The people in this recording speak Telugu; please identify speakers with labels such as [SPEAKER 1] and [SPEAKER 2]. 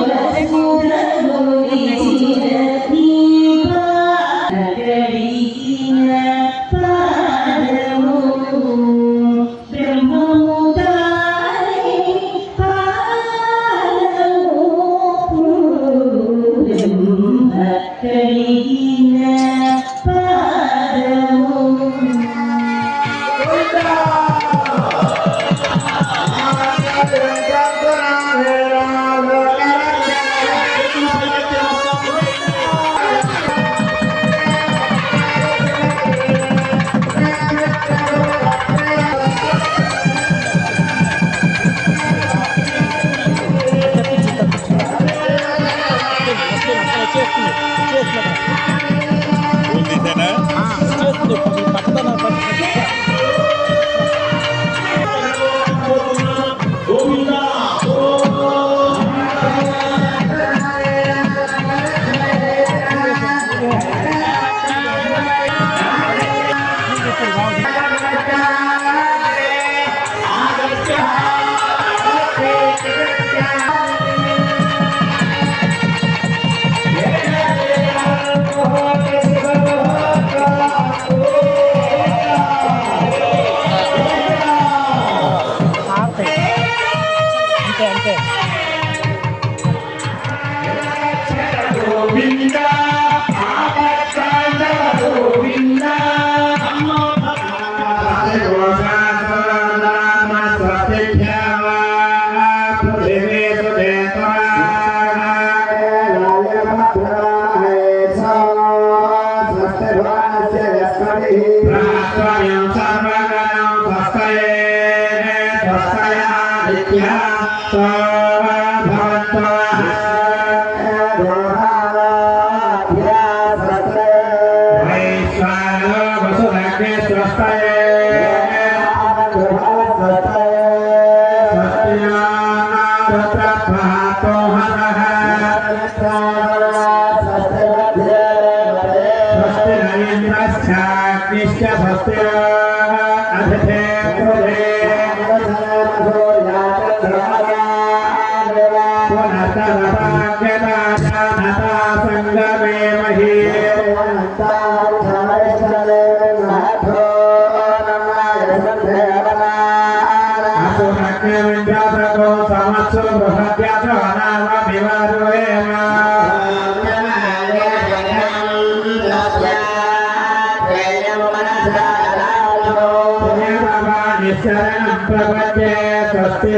[SPEAKER 1] Hallelujah.
[SPEAKER 2] సంగమే సమత్సు బృహద్యాస అనామ వివారువేమ శరణం ప్రపంచే స్వస్తి